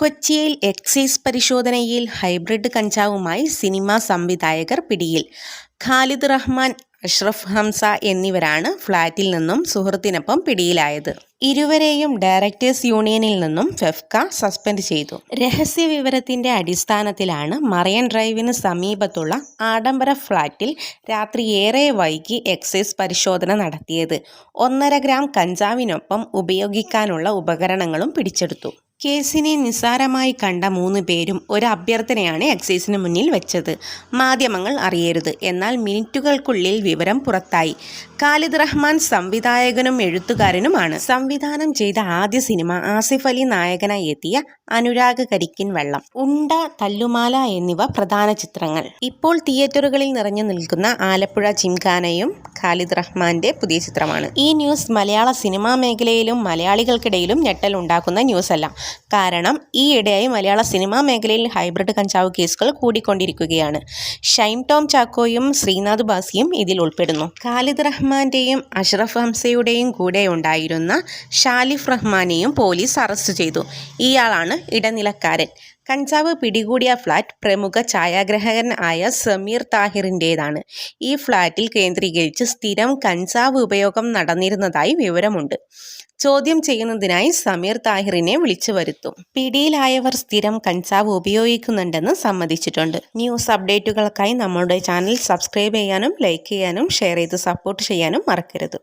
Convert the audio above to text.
കൊച്ചിയിൽ എക്സൈസ് പരിശോധനയിൽ ഹൈബ്രിഡ് കഞ്ചാവുമായി സിനിമാ സംവിധായകർ പിടിയിൽ. ഖാലിദ് റഹ്മാൻ അഷ്റഫ് ഹംസ എന്നിവരാണ് ഫ്ളാറ്റിൽ നിന്നും സുഹൃത്തിനൊപ്പം പിടിയിലായത്. ഇരുവരെയും ഡയറക്ടേഴ്സ് യൂണിയനിൽ നിന്നും ഫെഫ്ക സസ്പെൻഡ് ചെയ്തു. രഹസ്യ വിവരത്തിന്റെ അടിസ്ഥാനത്തിലാണ് മറിയൻ ഡ്രൈവിന് സമീപത്തുള്ള ആഡംബര ഫ്ളാറ്റിൽ രാത്രി ഏറെ വൈകി എക്സൈസ് പരിശോധന നടത്തിയത്. ഒന്നര ഗ്രാം കഞ്ചാവിനൊപ്പം ഉപയോഗിക്കാനുള്ള ഉപകരണങ്ങളും പിടിച്ചെടുത്തു. കേസിനെ നിസ്സാരമായി കണ്ട മൂന്ന് പേരും ഒരു അഭ്യർത്ഥനയാണ് എക്സൈസിന് മുന്നിൽ വെച്ചത്. മാധ്യമങ്ങൾ അറിയരുത്. എന്നാൽ മിനിറ്റുകൾക്കുള്ളിൽ വിവരം പുറത്തായി. ഖാലിദ് റഹ്മാൻ സംവിധായകനും എഴുത്തുകാരനുമാണ്. സംവിധാനം ചെയ്ത ആദ്യ സിനിമ ആസിഫ് അലി നായകനായി എത്തിയ അനുരാഗ് കരിക്കിൻ വെള്ളം. ഉണ്ട തല്ലുമാല എന്നിവ പ്രധാന ചിത്രങ്ങൾ. ഇപ്പോൾ തിയേറ്ററുകളിൽ നിറഞ്ഞു നിൽക്കുന്ന ആലപ്പുഴ ചിംഖാനയും ഖാലിദ് റഹ്മാന്റെ പുതിയ ചിത്രമാണ്. ഈ ന്യൂസ് മലയാള സിനിമാ മേഖലയിലും മലയാളികൾക്കിടയിലും ഞെട്ടലുണ്ടാക്കുന്ന ന്യൂസല്ല. കാരണം ഈയിടെയായി മലയാള സിനിമാ മേഖലയിൽ ഹൈബ്രിഡ് കഞ്ചാവ് കേസുകൾ കൂടിക്കൊണ്ടിരിക്കുകയാണ്. ഷൈം ടോം ചാക്കോയും ശ്രീനാഥ് ബാസിയും ഇതിൽ ഉൾപ്പെടുന്നു. ഖാലിദ് റഹ്മാന്റെയും അഷ്റഫ് ഹംസയുടെയും കൂടെ ഉണ്ടായിരുന്ന ഷാലിഫ് റഹ്മാനെയും പോലീസ് അറസ്റ്റ് ചെയ്തു. ഇയാളാണ് ഇടനിലക്കാരൻ. കഞ്ചാവ് പിടികൂടിയ ഫ്ളാറ്റ് പ്രമുഖ ഛായാഗ്രഹകൻ ആയ സമീർ താഹിറിന്റേതാണ് ഈ ഫ്ളാറ്റിൽ കേന്ദ്രീകരിച്ച് സ്ഥിരം കഞ്ചാവ് ഉപയോഗം നടന്നിരുന്നതായി വിവരമുണ്ട്. ചോദ്യം ചെയ്യുന്നതിനായി സമീർ താഹിറിനെ വിളിച്ചു വരുത്തും. പിടിയിലായവർ സ്ഥിരം കഞ്ചാവ് ഉപയോഗിക്കുന്നുണ്ടെന്ന് സമ്മതിച്ചിട്ടുണ്ട്. ന്യൂസ് അപ്ഡേറ്റുകൾക്കായി നമ്മുടെ ചാനൽ സബ്സ്ക്രൈബ് ചെയ്യാനും ലൈക്ക് ചെയ്യാനും ഷെയർ ചെയ്ത് സപ്പോർട്ട് ചെയ്യാനും മറക്കരുത്.